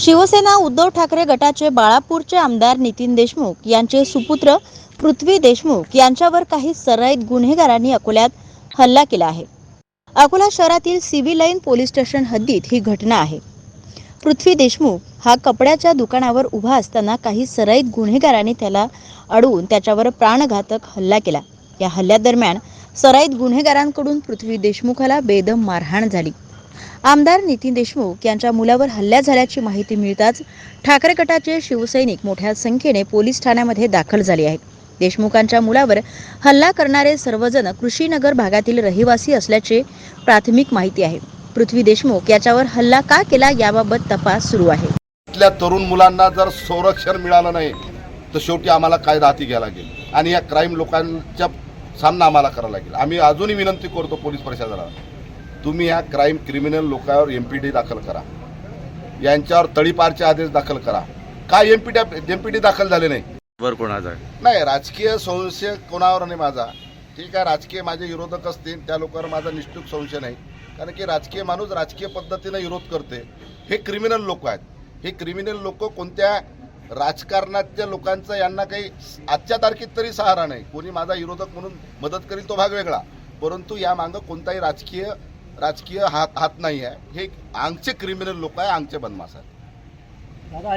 शिवसेना उद्धव ठाकरे गटाचे बाळापूरचे आमदार नितीन देशमुख यांचे सुपुत्र पृथ्वी देशमुख यांच्यावर काही सराईत गुन्हेगारांनी अकोल्यात हल्ला केला आहे. अकोला शहरातील सिव्हिल लाईन पोलीस स्टेशन हद्दीत ही घटना आहे. पृथ्वी देशमुख हा कपड्याच्या दुकानावर उभा असताना काही सराईत गुन्हेगारांनी त्याला अडवून त्याच्यावर प्राणघातक हल्ला केला. या हल्ल्यादरम्यान सराईत गुन्हेगारांकडून पृथ्वी देशमुखाला बेदम मारहाण झाली. आमदार नितीन देशमुख यांच्या मुलावर हल्ला झाल्याची माहिती मिळताच ठाकरे गटाचे शिवसैनिक मोठ्या संख्येने पोलीस ठाण्यामध्ये दाखल झाले आहेत. देशमुखांच्या मुलावर हल्ला करणारे सर्वजण कृषीनगर भागातील रहिवासी असल्याचे प्राथमिक माहिती आहे. पृथ्वी देशमुख याच्यावर हल्ला का केला याबाबत तपास सुरू आहे. इथल्या तरुण मुलांना जर संरक्षण मिळालं नाही तर शेवटी आम्हाला कायदा हाती घ्यावा लागेल आणि या क्राईम लोकांच्या सामना आम्हाला करावा लागेल. आम्ही अजूनही विनंती करतो पोलीस प्रशासनाला तुम्ही या क्राईम क्रिमिनल लोकांवर एम पी डी दाखल करा. यांच्यावर तळीपारचे आदेश दाखल करा. काय M P D M P D दाखल झाले नाही? वर कोणाचा नाही राजकीय संशय कोणावर नाही माझा. ठीक आहे राजकीय माझे विरोधक असतील त्या लोकांवर माझा निष्ठूक संशय नाही. कारण की राजकीय माणूस राजकीय पद्धतीने विरोध करते. हे क्रिमिनल लोक आहेत. हे क्रिमिनल लोक कोणत्या राजकारणाच्या लोकांचा यांना काही आजच्या तारखेत तरी सहारा नाही. कोणी माझा विरोधक म्हणून मदत करील तो भाग वेगळा. परंतु या मागं कोणताही राजकीय राजकीय हात हात नाही आहे. हे आमचे क्रिमिनल लोक आहे आमचे बनमास आहे दादा